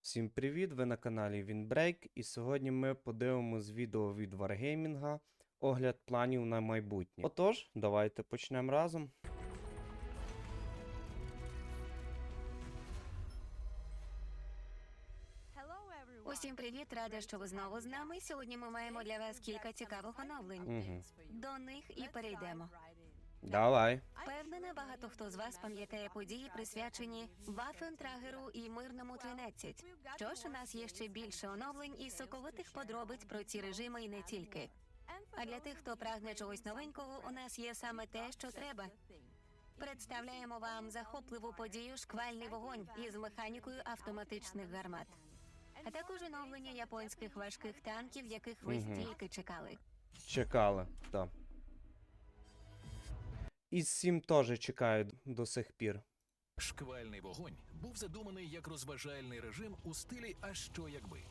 Всім привіт! Ви на каналі Windbreak і сьогодні ми подивимось відео від Wargaming огляд планів на майбутнє. Отож, давайте почнемо разом. Усім привіт, рада, що ви знову з нами. Сьогодні ми маємо для вас кілька цікавих оновлень. Мгм. До них і перейдемо. Давай. Впевнена, багато хто з вас пам'ятає події, присвячені Вафентрагеру і мирному 13. Що ж, у нас є ще більше оновлень і соковитих подробиць про ці режими і не тільки. А для тих, хто прагне чогось новенького, у нас є саме те, що треба. Представляємо вам захопливу подію шквальний вогонь із механікою автоматичних гармат. А також оновлення японських важких танків, яких ви стільки чекали. Чекали, так. Із 7 теж чекають до сих пір. Шквальний вогонь був задуманий як розважальний режим у стилі А що якби.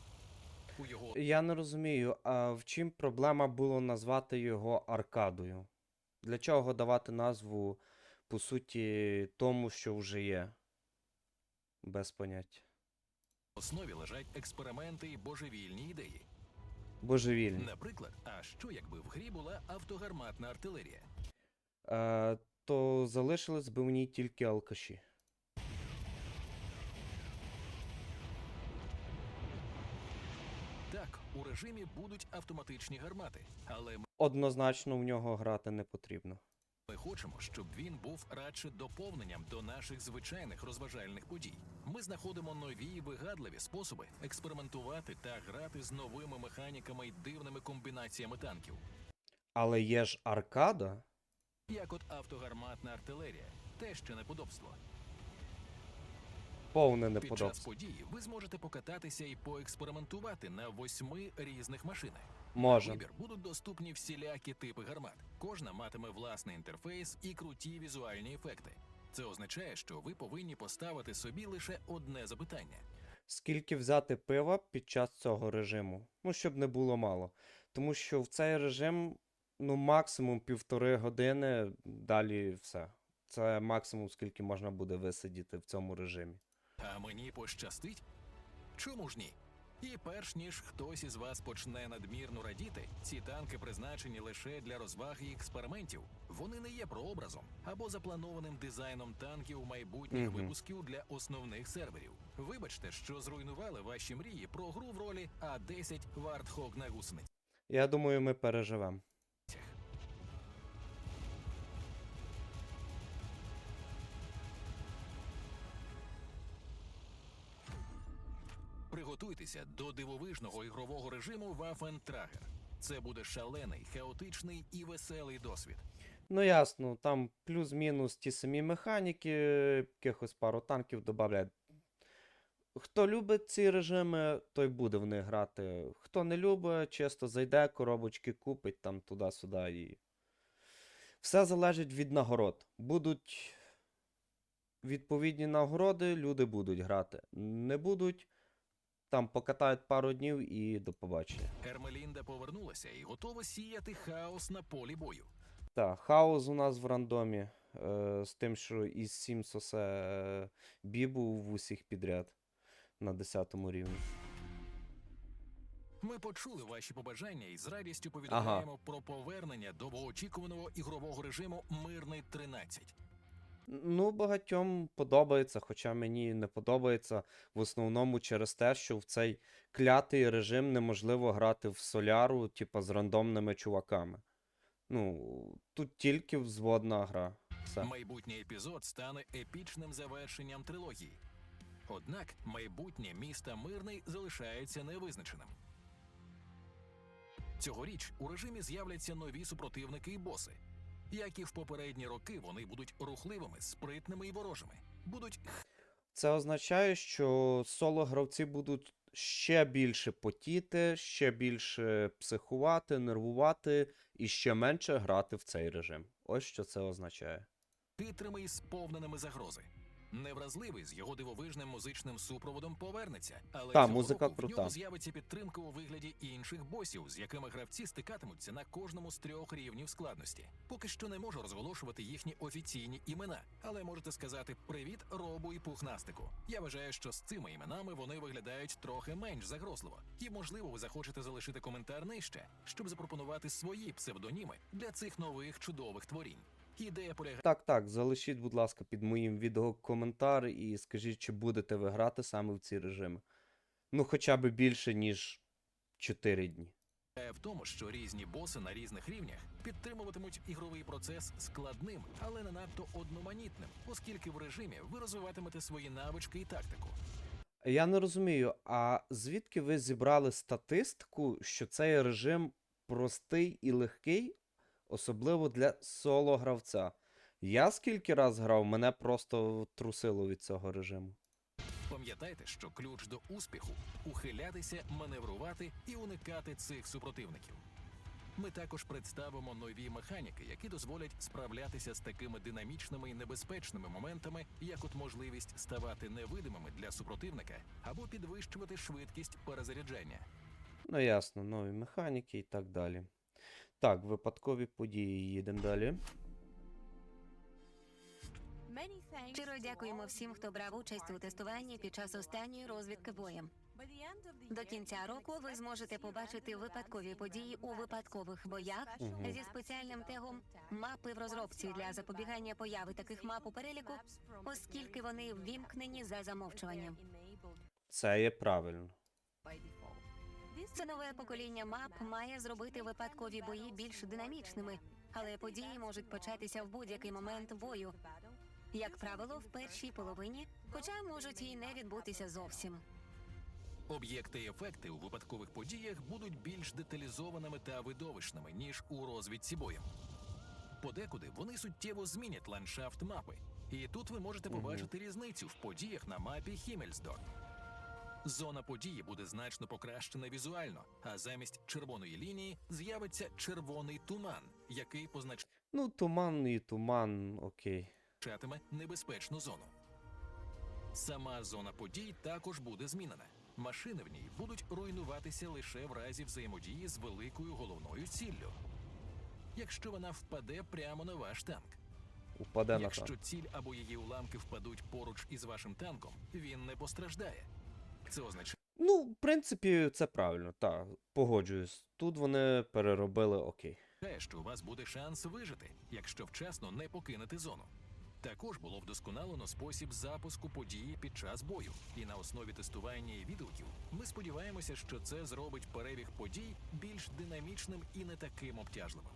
У його Я не розумію, а в чим проблема було назвати його аркадою? Для чого давати назву, по суті, тому, що вже є? Без поняття. основі лежать експерименти і божевільні ідеї. Божевільні. Наприклад, а що якби в грі була автогарматна артилерія? Е, то залишились би в ній тільки алкаші. Так, у режимі будуть автоматичні гармати, але Однозначно в нього грати не потрібно. ми хочемо, щоб він був радше доповненням до наших звичайних розважальних подій. Ми знаходимо нові і вигадливі способи експериментувати та грати з новими механіками й дивними комбінаціями танків. Але є ж аркада. Як от автогарматна артилерія, те ще неподобство. Повне Під час події ви зможете покататися і поекспериментувати на восьми різних машинах. Може. Вибір будуть доступні всілякі типи гармат. Кожна матиме власний інтерфейс і круті візуальні ефекти. Це означає, що ви повинні поставити собі лише одне запитання: Скільки взяти пива під час цього режиму? Ну, щоб не було мало. Тому що в цей режим, ну, максимум півтори години, далі все. Це максимум, скільки можна буде висидіти в цьому режимі. а мені пощастить? Чому ж ні? І перш ніж хтось із вас почне надмірно радіти, ці танки призначені лише для розваг і експериментів. Вони не є прообразом або запланованим дизайном танків майбутніх Мгм. випусків для основних серверів. Вибачте, що зруйнували ваші мрії про гру в ролі А10 Вартхок на гусениці. Я думаю, ми переживемо. Приготуйтеся до дивовижного ігрового режиму Waffentrager. Це буде шалений, хаотичний і веселий досвід. Ну, ясно, там плюс-мінус ті самі механіки, якихось пару танків додають. Хто любить ці режими, той буде в них грати. Хто не любить, чисто зайде, коробочки купить там туди-сюди і. Все залежить від нагород. Будуть відповідні нагороди, люди будуть грати. Не будуть, там покатають пару днів і до побачення. Ермелінда повернулася і готова сіяти хаос на полі бою. Так, хаос у нас в рандомі. Е, з тим, що із 7 сосе е, бібу в усіх підряд на 10 рівні. Ми почули ваші побажання і з радістю повідомляємо про повернення довгоочікуваного ігрового режиму Мирний 13. Ну, багатьом подобається, хоча мені не подобається в основному через те, що в цей клятий режим неможливо грати в соляру, типа з рандомними чуваками. Ну, тут тільки взводна гра. Все. Майбутній епізод стане епічним завершенням трилогії. Однак майбутнє міста Мирний залишається невизначеним. Цьогоріч у режимі з'являться нові супротивники і боси. Як і в попередні роки, вони будуть рухливими, спритними і ворожими. Будуть Це означає, що соло-гравці будуть ще більше потіти, ще більше психувати, нервувати і ще менше грати в цей режим. Ось що це означає. хитрими і сповненими загрози. Невразливий з його дивовижним музичним супроводом повернеться, але Та, цього музика року в нього з'явиться підтримка у вигляді інших босів, з якими гравці стикатимуться на кожному з трьох рівнів складності. Поки що не можу розголошувати їхні офіційні імена, але можете сказати привіт робу і пухнастику. Я вважаю, що з цими іменами вони виглядають трохи менш загрозливо, і можливо, ви захочете залишити коментар нижче, щоб запропонувати свої псевдоніми для цих нових чудових творінь. Ідея полягає. Так, так, залишіть, будь ласка, під моїм відео коментар і скажіть, чи будете ви грати саме в ці режими. Ну, хоча б більше, ніж 4 дні. в тому, що різні боси на різних рівнях підтримуватимуть ігровий процес складним, але не надто одноманітним, оскільки в режимі ви розвиватимете свої навички і тактику. Я не розумію, а звідки ви зібрали статистику, що цей режим простий і легкий, особливо для соло-гравця? Я скільки раз грав, мене просто трусило від цього режиму. Пам'ятайте, що ключ до успіху ухилятися, маневрувати і уникати цих супротивників. Ми також представимо нові механіки, які дозволять справлятися з такими динамічними і небезпечними моментами, як от можливість ставати невидимими для супротивника або підвищувати швидкість перезаряджання. Ну, ясно, нові механіки і так далі. Так, випадкові події їдемо далі. Щиро дякуємо всім, хто брав участь у тестуванні під час останньої розвідки боєм. До кінця року ви зможете побачити випадкові події у випадкових боях Мгм. зі спеціальним тегом мапи в розробці для запобігання появи таких мап у переліку, оскільки вони ввімкнені за замовчуванням. Це є правильно. Це нове покоління мап має зробити випадкові бої більш динамічними, але події можуть початися в будь-який момент бою, як правило, в першій половині, хоча можуть і не відбутися зовсім. Об'єкти і ефекти у випадкових подіях будуть більш деталізованими та видовищними, ніж у розвідці бою. Подекуди вони суттєво змінять ландшафт мапи, і тут ви можете побачити різницю в подіях на мапі Хіммельсдорф. Зона події буде значно покращена візуально, а замість червоної лінії з'явиться червоний туман, який Ну, туман і туман, окей. позначатиме небезпечну зону. Сама зона подій також буде змінена. Машини в ній будуть руйнуватися лише в разі взаємодії з великою головною ціллю. Якщо вона впаде прямо на ваш танк. Упаде на Якщо танк. ціль або її уламки впадуть поруч із вашим танком, він не постраждає. Це означає, Ну, в принципі, це правильно, так, погоджуюсь. Тут вони переробили окей. що у вас буде шанс вижити, якщо вчасно не покинете зону. Також було вдосконалено спосіб запуску події під час бою, і на основі тестування і відгуків ми сподіваємося, що це зробить перебіг подій більш динамічним і не таким обтяжливим.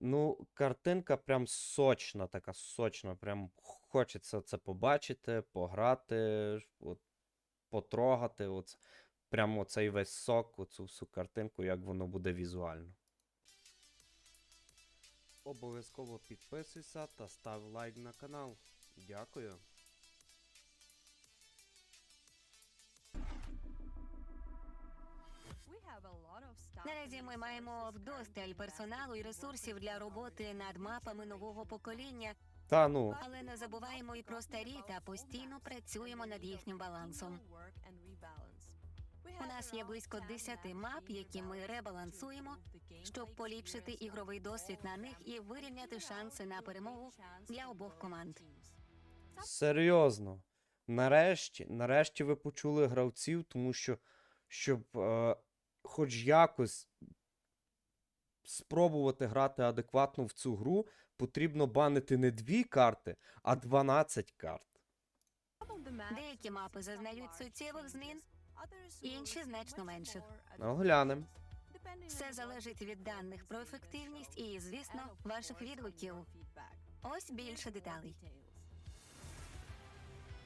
Ну, картинка прям сочна, така сочна. Прям хочеться це побачити, пограти, от, потрогати. От, прямо цей весь сок, оцю всю картинку, як воно буде візуально. Обов'язково підписуйся та став лайк на канал. Дякую. Наразі ми маємо вдосталь персоналу і ресурсів для роботи над мапами нового покоління, Та ну, але не забуваємо і про старі та постійно працюємо над їхнім балансом. У нас є близько 10 мап, які ми ребалансуємо, щоб поліпшити ігровий досвід на них і вирівняти шанси на перемогу для обох команд. серйозно. Нарешті, нарешті ви почули гравців, тому що, щоб е, хоч якось спробувати грати адекватно в цю гру, потрібно банити не дві карти, а 12 карт. Деякі мапи зазнають суттєвих змін, інші значно менших. Оглянем. Все залежить від даних про ефективність і, звісно, ваших відгуків. Ось більше деталей.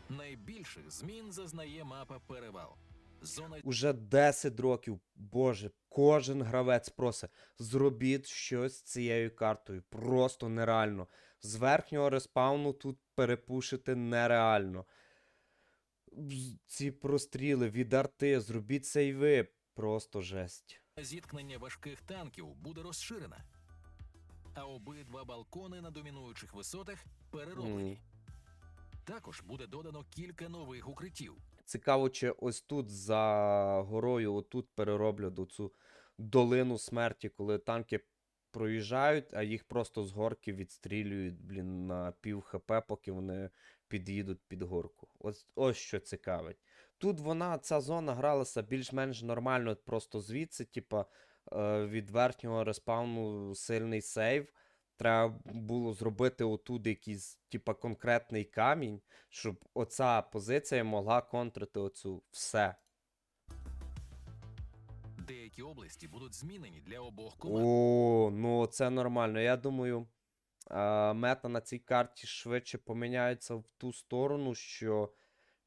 Найбільших змін зазнає мапа перевал. Зона Уже 10 років, боже, кожен гравець просить, зробіть щось з цією картою. Просто нереально. З верхнього респауну тут перепушити нереально. Ці простріли від арти, зробіть сейви. Просто жесть. зіткнення важких танків буде розширена, а обидва балкони на домінуючих висотах перероблені. Також буде додано кілька нових укриттів. Цікаво, чи ось тут за горою, отут перероблять оцю долину смерті, коли танки проїжджають, а їх просто з горки відстрілюють, блін, на пів хп, поки вони під'їдуть під горку. Ось, ось що цікавить. Тут вона, ця зона гралася більш-менш нормально, просто звідси, типа, е, від верхнього респауну сильний сейв. Треба було зробити отут якийсь, типа, конкретний камінь, щоб оця позиція могла контрити оцю все. Деякі області будуть змінені для обох команд. О, ну це нормально. Я думаю, мета на цій карті швидше поміняється в ту сторону, що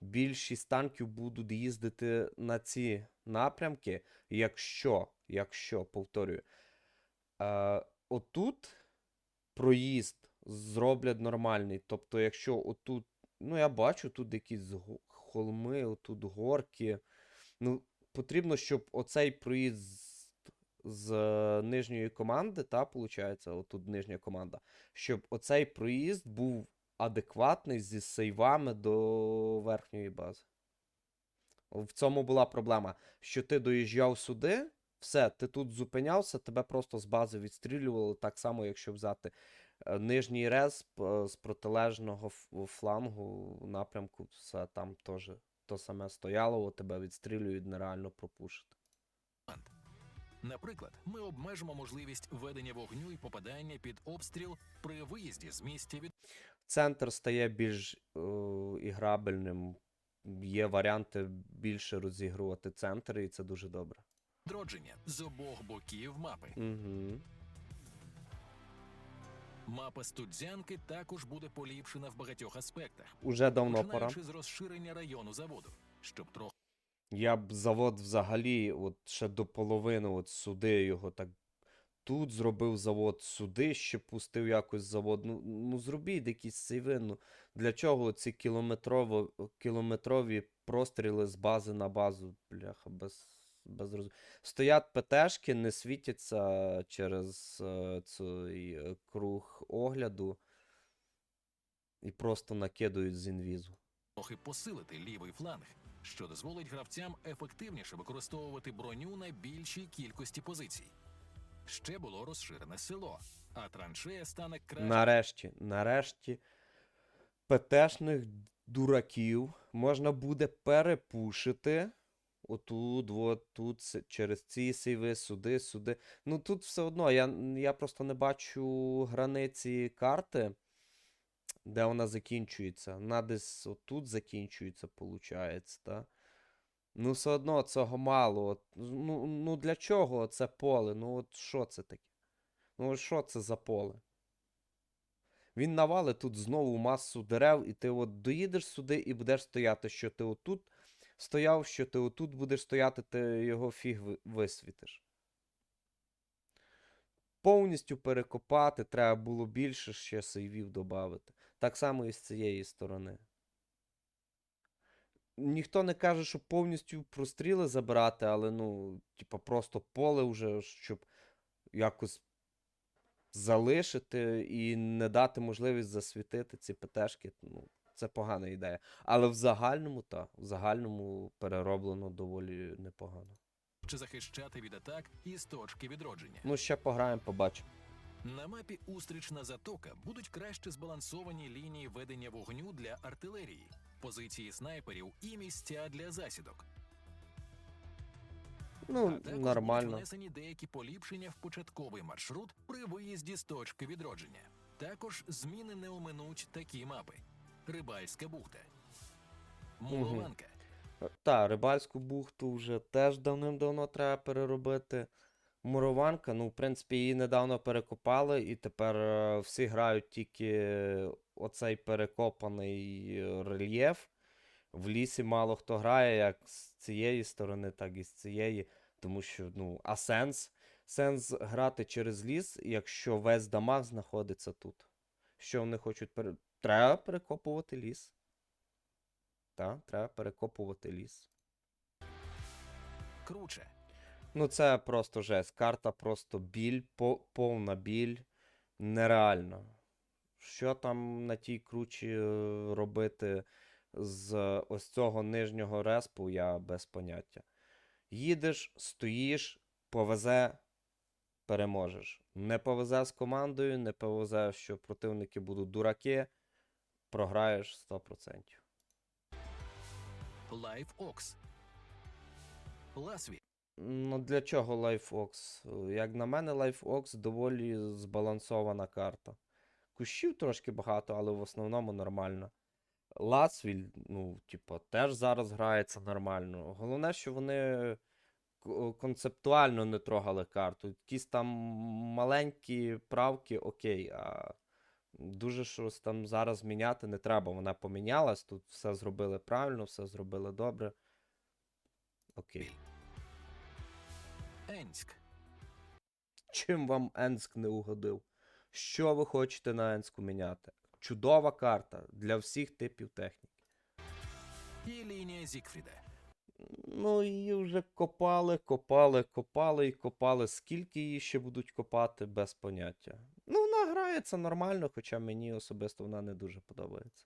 більшість танків будуть їздити на ці напрямки, якщо, якщо, повторюю, отут проїзд зроблять нормальний. Тобто, якщо отут, ну я бачу, тут якісь холми, отут горки. Ну, потрібно, щоб оцей проїзд з е, нижньої команди, та, виходить, отут нижня команда, щоб оцей проїзд був адекватний зі сейвами до верхньої бази. В цьому була проблема, що ти доїжджав сюди, все, ти тут зупинявся, тебе просто з бази відстрілювали, так само, якщо взяти е, нижній рез з протилежного флангу напрямку, все там теж то саме стояло, тебе відстрілюють, нереально пропушити. Наприклад, ми обмежимо можливість ведення вогню і попадання під обстріл при виїзді з місця Центр стає більш е, іграбельним. Є варіанти більше розігрувати центр, і це дуже добре. Відродження з обох боків мапи. Угу. Мапа студзянки також буде поліпшена в багатьох аспектах, Уже давно пора. з розширення району заводу, щоб трохи Я б завод взагалі, от ще до половини, от сюди його так. Тут зробив завод, сюди ще пустив якось завод. Ну, ну зробіть якісь сейви. Ну, для чого ці кілометрово, кілометрові простріли з бази на базу? Бляха, без, без роз... Стоять ПТшки, не світяться через е, цей е, круг огляду і просто накидують з інвізу. трохи посилити лівий фланг, що дозволить гравцям ефективніше використовувати броню на більшій кількості позицій. Ще було розширене село, а траншея стане краще Нарешті, нарешті, ПТшних дураків можна буде перепушити. Отут, от, тут, через ці сейви, сюди, сюди. Ну тут все одно, я, я просто не бачу границі карти, де вона закінчується. Вона десь отут закінчується, виходить, та? Ну, все одно цього мало. От, ну, ну для чого це поле? Ну, от що це таке? Ну, що це за поле? Він навалить тут знову масу дерев, і ти от доїдеш сюди і будеш стояти, що ти отут стояв, що ти отут будеш стояти, ти його фіг висвітиш. Повністю перекопати, треба було більше ще сейвів додати. Так само і з цієї сторони. Ніхто не каже, що повністю простріли забирати, але ну, типа, просто поле вже, щоб якось залишити і не дати можливість засвітити ці ПТшки, ну, це погана ідея. Але в загальному, так, в загальному перероблено доволі непогано. Чи захищати від атак із точки відродження. Ну, ще пограємо, побачимо. На мапі Устрічна затока будуть краще збалансовані лінії ведення вогню для артилерії, позиції снайперів і місця для засідок. Ну, а нормально. внесені деякі поліпшення в початковий маршрут при виїзді з точки відродження. Також зміни не оминуть такі мапи: Рибальська бухта, Мулованка, Та, рибальську бухту вже теж давним-давно треба переробити. Мурованка, ну, в принципі, її недавно перекопали, і тепер е, всі грають тільки оцей перекопаний е, рельєф. В лісі мало хто грає, як з цієї сторони, так і з цієї. Тому що, ну, а сенс? Сенс грати через ліс, якщо весь дамаг знаходиться тут. Що вони хочуть. Треба перекопувати ліс. Так, треба перекопувати ліс. Круче, Ну, це просто жесть. Карта просто біль, по, повна біль. Нереально. Що там на тій кручі е, робити з ось цього нижнього респу, я без поняття. Їдеш, стоїш, повезе, переможеш. Не повезе з командою, не повезе, що противники будуть дураки, програєш 100%. LiveOx. Ласві. Ну, для чого LifeOx? Як на мене, LifeOx доволі збалансована карта. Кущів трошки багато, але в основному нормально. Ласвіль, ну, типу, теж зараз грається нормально. Головне, що вони концептуально не трогали карту. Якісь там маленькі правки, окей, а дуже щось там зараз міняти не треба. Вона помінялась, тут все зробили правильно, все зробили добре. Окей. Енськ. Чим вам Енск не угодив? Що ви хочете на Енску міняти? Чудова карта для всіх типів техніки. І лінія Зікфріда. Ну, її вже копали, копали, копали і копали. Скільки її ще будуть копати, без поняття. Ну, вона грається нормально, хоча мені особисто вона не дуже подобається.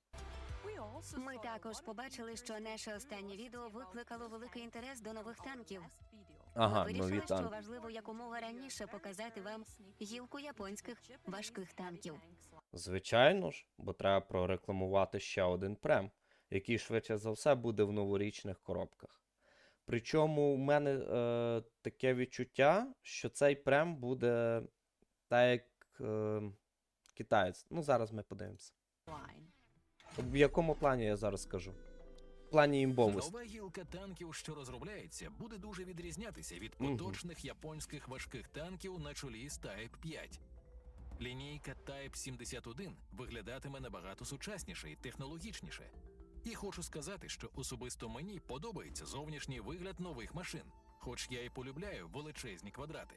Ми також побачили, що наше останнє відео викликало великий інтерес до нових танків. Ага, Ми нові вирішили, що танки. важливо якомога раніше показати вам гілку японських важких танків. Звичайно ж, бо треба прорекламувати ще один прем, який швидше за все буде в новорічних коробках. Причому в мене е, таке відчуття, що цей прем буде так як китаєць. Ну, зараз ми подивимося. В якому плані я зараз скажу? В плані імбовості. Нова гілка танків, що розробляється, буде дуже відрізнятися від поточних японських важких танків на чолі з Type 5. Лінійка Type 71 виглядатиме набагато сучасніше і технологічніше. І хочу сказати, що особисто мені подобається зовнішній вигляд нових машин, хоч я і полюбляю величезні квадрати.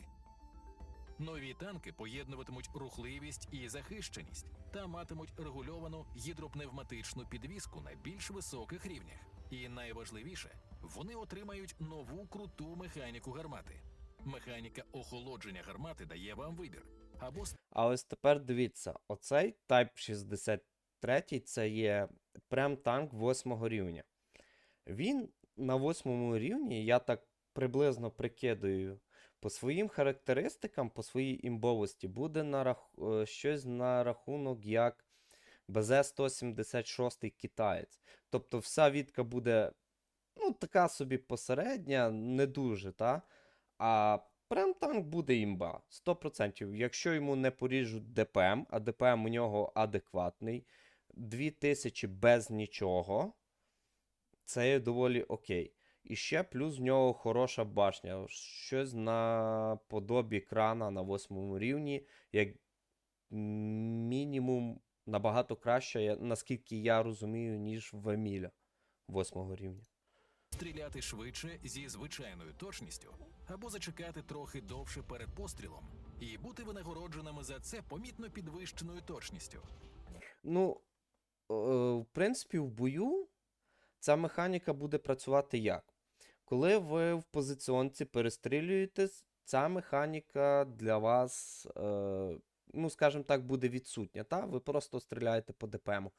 Нові танки поєднуватимуть рухливість і захищеність та матимуть регульовану гідропневматичну підвіску на більш високих рівнях. І найважливіше, вони отримають нову круту механіку гармати. Механіка охолодження гармати дає вам вибір або А ось тепер дивіться: оцей Type 63 це є прем-танк 8 рівня. Він на 8 рівні, я так приблизно прикидаю, по своїм характеристикам, по своїй імбовості, буде на рах... е, щось на рахунок як БЗ-176 китаєць. Тобто вся відка буде ну, така собі посередня, не дуже, та? А прем танк буде імба. 100%. Якщо йому не поріжуть ДПМ, а ДПМ у нього адекватний, 2000 без нічого, це є доволі окей. І ще плюс в нього хороша башня. Щось на подобі крана на 8 рівні, як мінімум набагато краще, наскільки я розумію, ніж в Еміля 8 рівня. стріляти швидше зі звичайною точністю, або зачекати трохи довше перед пострілом і бути винагородженими за це помітно підвищеною точністю. Ну, е, в принципі, в бою ця механіка буде працювати як? Коли ви в позиціонці перестрілюєтесь, ця механіка для вас, е, ну, скажімо так, буде відсутня. Та? Ви просто стріляєте по ДПМу.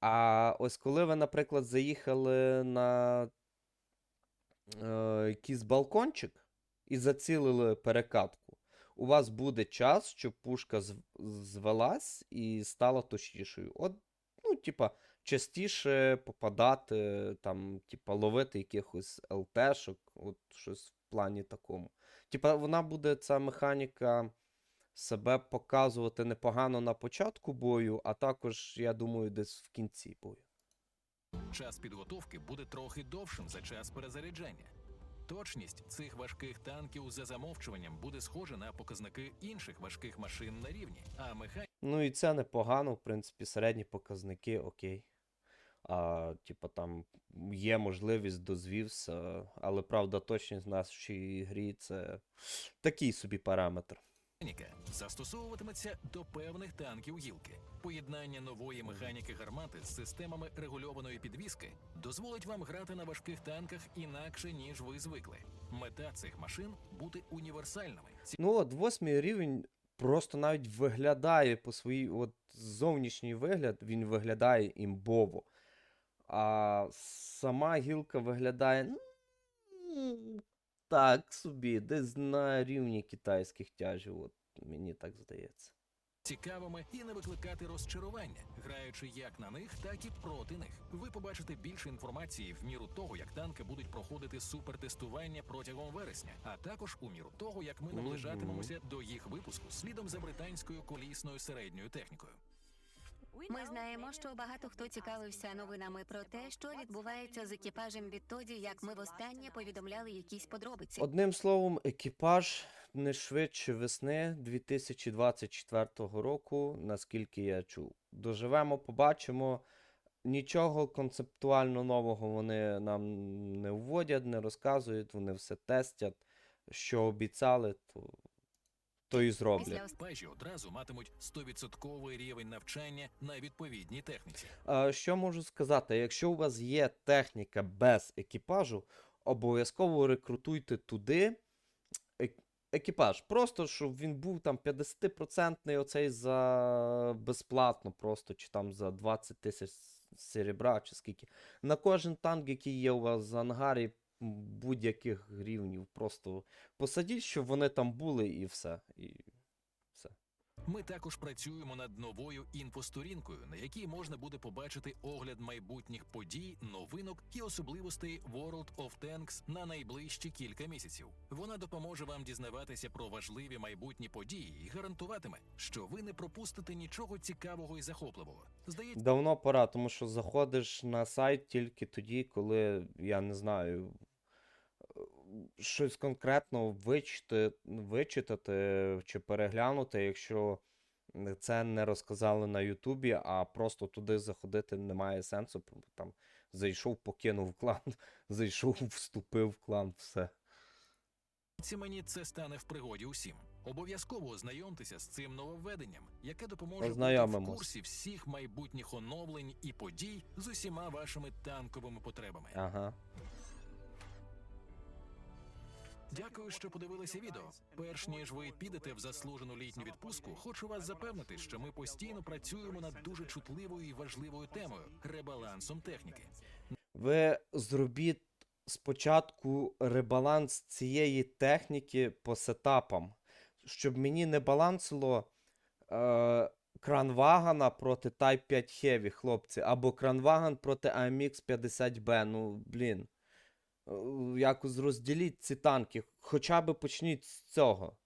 А ось коли ви, наприклад, заїхали на е, якийсь балкончик і зацілили перекатку, у вас буде час, щоб пушка зв- звелась і стала точнішою. От, ну, типа, частіше попадати, там, типа, ловити якихось ЛТшок, от щось в плані такому. Типа, вона буде, ця механіка, себе показувати непогано на початку бою, а також, я думаю, десь в кінці бою. Час підготовки буде трохи довшим за час перезаряджання. Точність цих важких танків за замовчуванням буде схожа на показники інших важких машин на рівні, а механіка Ну і це непогано, в принципі, середні показники, окей. А, типа там є можливість дозвівся, але правда, точність в нашій грі це такий собі параметр. застосовуватиметься до певних танків гілки. Поєднання нової механіки гармати з системами регульованої підвіски дозволить вам грати на важких танках інакше ніж ви звикли. Мета цих машин бути універсальними. Ці Ну от, восьмий рівень просто навіть виглядає по своїй, от зовнішній вигляд, він виглядає імбово. А сама гілка виглядає. ну, Так собі, десь на рівні китайських тяжів, от мені так здається. цікавими і не викликати розчарування, граючи як на них, так і проти них. Ви побачите більше інформації в міру того, як танки будуть проходити супертестування протягом вересня, а також у міру того, як ми наближатимемося до їх випуску слідом за британською колісною середньою технікою. Ми знаємо, що багато хто цікавився новинами про те, що відбувається з екіпажем відтоді, як ми востаннє повідомляли якісь подробиці. Одним словом, екіпаж не швидше весни 2024 року, наскільки я чув. Доживемо, побачимо. Нічого концептуально нового вони нам не вводять, не розказують, вони все тестять. Що обіцяли, то, то і зроблять. Екіпажі одразу матимуть 100% рівень навчання на відповідній техніці. А, що можу сказати? Якщо у вас є техніка без екіпажу, обов'язково рекрутуйте туди екіпаж. Просто щоб він був там 50% оцей за безплатно, просто чи там за 20 тисяч серебра, чи скільки. На кожен танк, який є у вас в ангарі, будь-яких рівнів. Просто посадіть, щоб вони там були, і все. І все. Ми також працюємо над новою інфосторінкою, на якій можна буде побачити огляд майбутніх подій, новинок і особливостей World of Tanks на найближчі кілька місяців. Вона допоможе вам дізнаватися про важливі майбутні події і гарантуватиме, що ви не пропустите нічого цікавого і захопливого. Здається, Давно пора, тому що заходиш на сайт тільки тоді, коли, я не знаю, щось конкретно вичити, вичитати чи переглянути, якщо це не розказали на Ютубі, а просто туди заходити немає сенсу. Там зайшов, покинув клан, зайшов, вступив в клан, все. мені це стане в пригоді усім. Обов'язково ознайомтеся з цим нововведенням, яке допоможе бути в курсі всіх майбутніх оновлень і подій з усіма вашими танковими потребами. Ага. Дякую, що подивилися відео. Перш ніж ви підете в заслужену літню відпустку, хочу вас запевнити, що ми постійно працюємо над дуже чутливою і важливою темою ребалансом техніки. Ви зробіть спочатку ребаланс цієї техніки по сетапам, щоб мені не балансило е, кранвагана проти Type 5 Heavy, хлопці, або кранваган проти AMX 50B. Ну, блін. Е, Якось розділіть ці танки. Хоча б почніть з цього.